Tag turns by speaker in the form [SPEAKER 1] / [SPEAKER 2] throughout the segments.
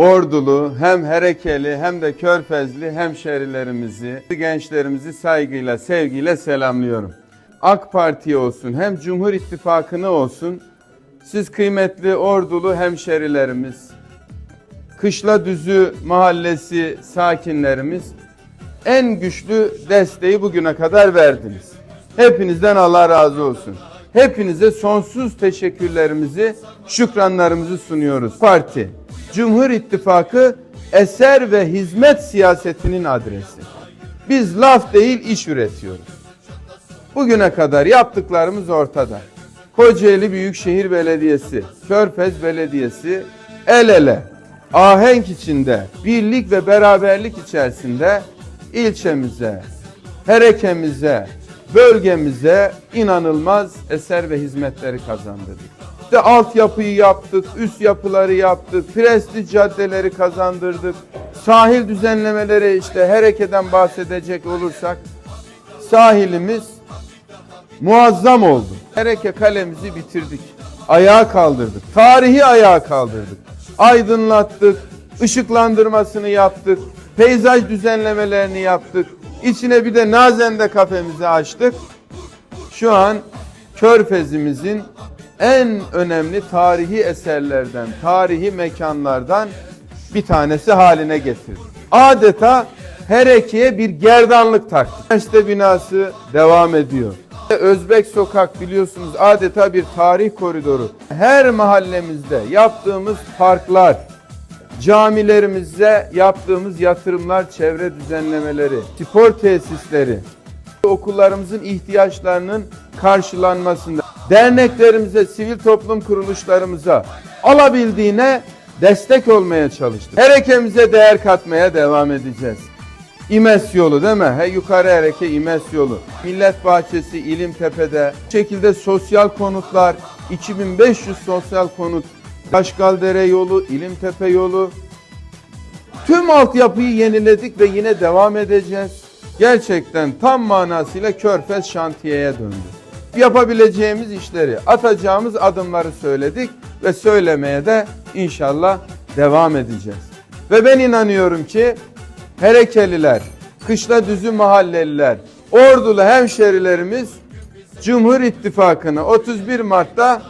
[SPEAKER 1] Ordulu, hem Herekeli hem de Körfezli hemşerilerimizi, gençlerimizi saygıyla, sevgiyle selamlıyorum. AK Parti olsun, hem Cumhur İttifakı'nı olsun, siz kıymetli Ordulu hemşerilerimiz, Kışla Düzü mahallesi sakinlerimiz en güçlü desteği bugüne kadar verdiniz. Hepinizden Allah razı olsun. Hepinize sonsuz teşekkürlerimizi, şükranlarımızı sunuyoruz. Parti, Cumhur İttifakı eser ve hizmet siyasetinin adresi. Biz laf değil iş üretiyoruz. Bugüne kadar yaptıklarımız ortada. Kocaeli Büyükşehir Belediyesi, Körfez Belediyesi el ele, ahenk içinde, birlik ve beraberlik içerisinde ilçemize, herekemize, bölgemize inanılmaz eser ve hizmetleri kazandırdık. İşte altyapıyı yaptık, üst yapıları yaptık, prestij caddeleri kazandırdık. Sahil düzenlemeleri işte herekeden bahsedecek olursak sahilimiz muazzam oldu. Hereke kalemizi bitirdik. Ayağa kaldırdık. Tarihi ayağa kaldırdık. Aydınlattık. ışıklandırmasını yaptık. Peyzaj düzenlemelerini yaptık. İçine bir de Nazende kafemizi açtık. Şu an Körfezimizin en önemli tarihi eserlerden, tarihi mekanlardan bir tanesi haline getirdik. Adeta Hereke'ye bir gerdanlık taktık. Üniversite binası devam ediyor. Özbek Sokak biliyorsunuz adeta bir tarih koridoru. Her mahallemizde yaptığımız parklar, camilerimize yaptığımız yatırımlar, çevre düzenlemeleri, spor tesisleri, okullarımızın ihtiyaçlarının karşılanmasında, derneklerimize, sivil toplum kuruluşlarımıza alabildiğine destek olmaya çalıştık. Herekemize değer katmaya devam edeceğiz. İmes yolu değil mi? He, yukarı Hereke İmes yolu. Millet Bahçesi İlimtepe'de. Bu şekilde sosyal konutlar, 2500 sosyal konut. Başkaldere yolu, İlimtepe yolu. Tüm altyapıyı yeniledik ve yine devam edeceğiz. Gerçekten tam manasıyla Körfez şantiyeye döndü. Yapabileceğimiz işleri, atacağımız adımları söyledik ve söylemeye de inşallah devam edeceğiz. Ve ben inanıyorum ki Herekeliler, Kışla Düzü mahalleliler, Ordulu hemşerilerimiz Cumhur İttifakı'na 31 Mart'ta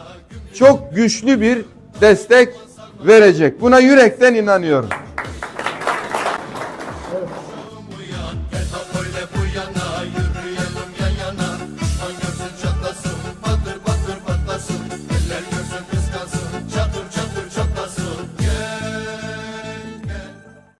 [SPEAKER 1] çok güçlü bir destek verecek. Buna yürekten inanıyorum.